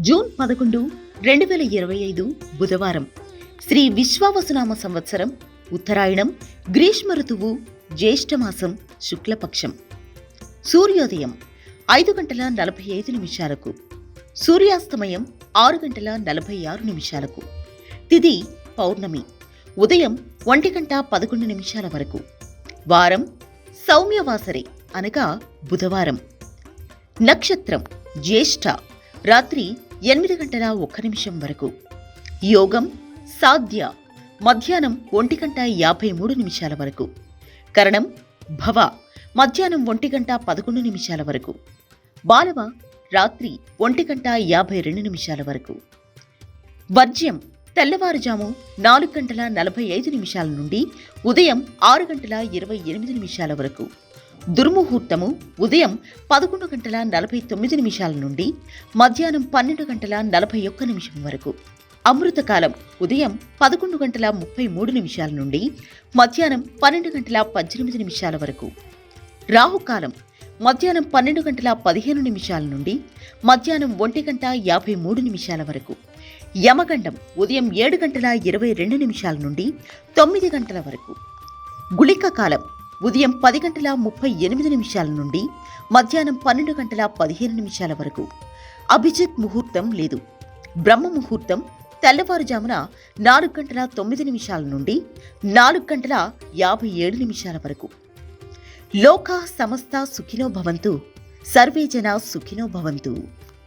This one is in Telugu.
జూన్ పదకొండు రెండు వేల ఇరవై ఐదు బుధవారం. శ్రీ విశ్వావసునామ సంవత్సరం ఉత్తరాయణం గ్రీష్మ ఋతువు జ్యేష్ఠమాసం శుక్లపక్షం. సూర్యోదయం ఐదు గంటల నలభై ఐదు నిమిషాలకు. సూర్యాస్తమయం ఆరు గంటల నలభై ఆరు నిమిషాలకు. తిది పౌర్ణమి ఉదయం ఒంటి గంట పదకొండు నిమిషాల వరకు. వారం సౌమ్యవాసరే అనగా బుధవారం. నక్షత్రం జ్యేష్ఠ రాత్రి ఎనిమిది గంటల ఒక్క నిమిషం వరకు. యోగం సాధ్య మధ్యాహ్నం ఒంటి గంట యాభై మూడు నిమిషాల వరకు. కరణం భవ మధ్యాహ్నం ఒంటి గంట పదకొండు నిమిషాల వరకు. బాలవ రాత్రి ఒంటి గంట యాభై రెండు నిమిషాల వరకు. వర్జ్యం తెల్లవారుజాము నాలుగు గంటల నలభై ఐదు నిమిషాల నుండి ఉదయం ఆరు గంటల ఇరవై ఎనిమిది నిమిషాల వరకు. దుర్ముహూర్తము ఉదయం పదకొండు గంటల నలభై తొమ్మిది నిమిషాల నుండి మధ్యాహ్నం పన్నెండు గంటల నలభై ఒక్క నిమిషం వరకు. అమృతకాలం ఉదయం పదకొండు గంటల ముప్పై మూడు నిమిషాల నుండి మధ్యాహ్నం పన్నెండు గంటల పద్దెనిమిది నిమిషాల వరకు. రాహుకాలం మధ్యాహ్నం పన్నెండు గంటల పదిహేను నిమిషాల నుండి మధ్యాహ్నం ఒంటి గంట యాభై మూడు నిమిషాల వరకు. యమగండం ఉదయం ఏడు గంటల ఇరవై రెండు నిమిషాల నుండి తొమ్మిది గంటల వరకు. గుళిక కాలం ఉదయం పది గంటల ముప్పై ఎనిమిది నిమిషాల నుండి మధ్యాహ్నం పన్నెండు గంటల పదిహేను నిమిషాల వరకు. అభిజిత్ ముహూర్తం లేదు. బ్రహ్మ ముహూర్తం తెల్లవారుజామున నాలుగు గంటల తొమ్మిది నిమిషాల నుండి నాలుగు గంటల యాభై ఏడు నిమిషాల వరకు. లోక సమస్త సుఖినో భవంతు సర్వే జన సుఖినో భవంతు.